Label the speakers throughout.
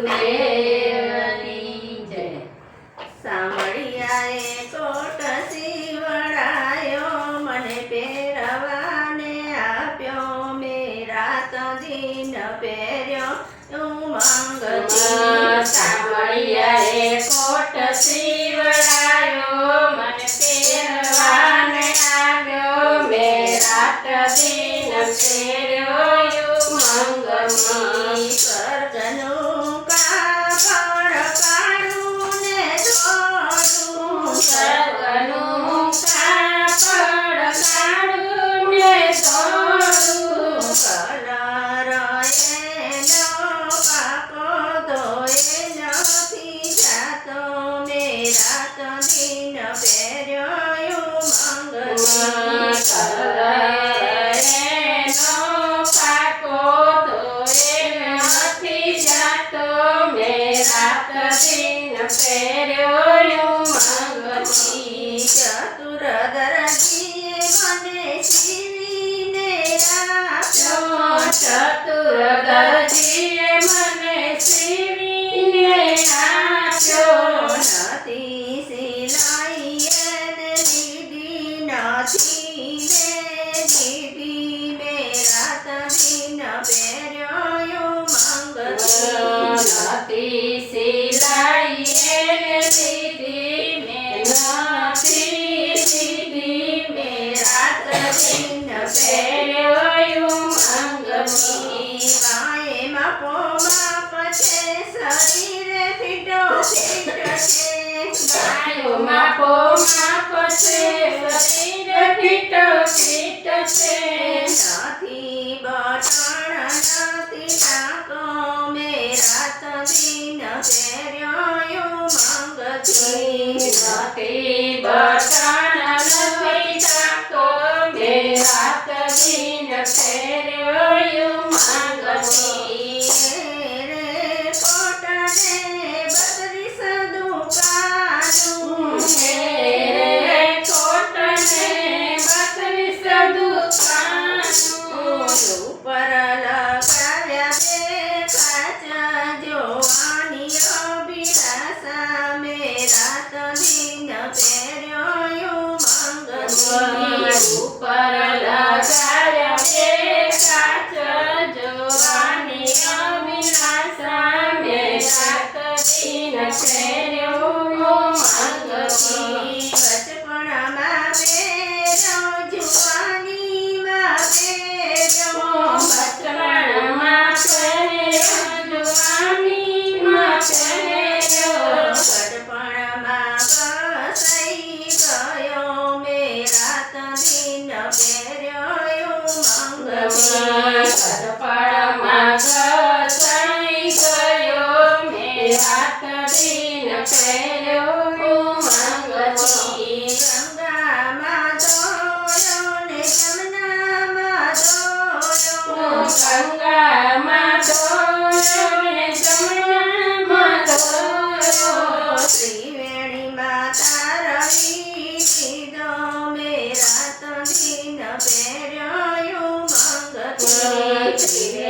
Speaker 1: વાસુદેવની જય
Speaker 2: સામળિયાએ કોટ સીવડાયો મને પહેરવાને આપ્યો મેં રાત દિન પહેર્યો ઉમંગથી
Speaker 1: સામળિયાએ કોટ નથી સિલાઈ એને દીદી નથી ને દીદી મે. રાત
Speaker 2: દિન
Speaker 1: પહેર્યો મંગળ
Speaker 2: બાપો બાપ છે શરીર ફીટો ફીટ છે
Speaker 1: ગાયો માપો માપ છે શરીર ફીટ ફીટ છે
Speaker 2: નથી બટણ નથી તાકો મે રાત દિન ફેર્યો મંગ છે
Speaker 1: નથી બટણ નથી તાકો મે રાત દિન ફેર્યો મંગ છે
Speaker 2: i don't Yes. Thank you.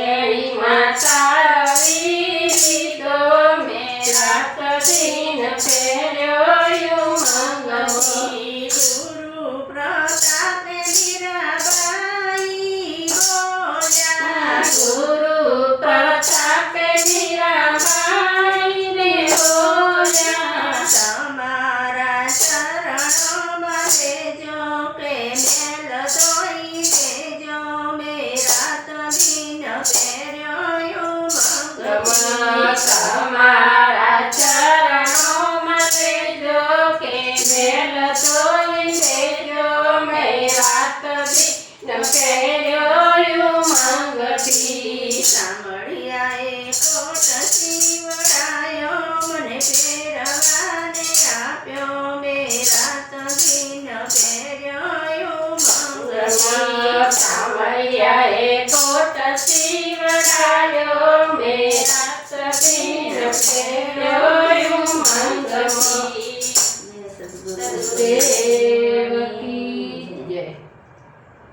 Speaker 1: તપેલો માંગતી
Speaker 2: સાંભળ્યાએ કોટ શિવરાયો મને ફેરવાને આપ્યો મેરા તગીન ફેર્યો માંગતી
Speaker 1: સાંભળ્યાએ કોટ શિવરાયો મેરા તગીન ફેર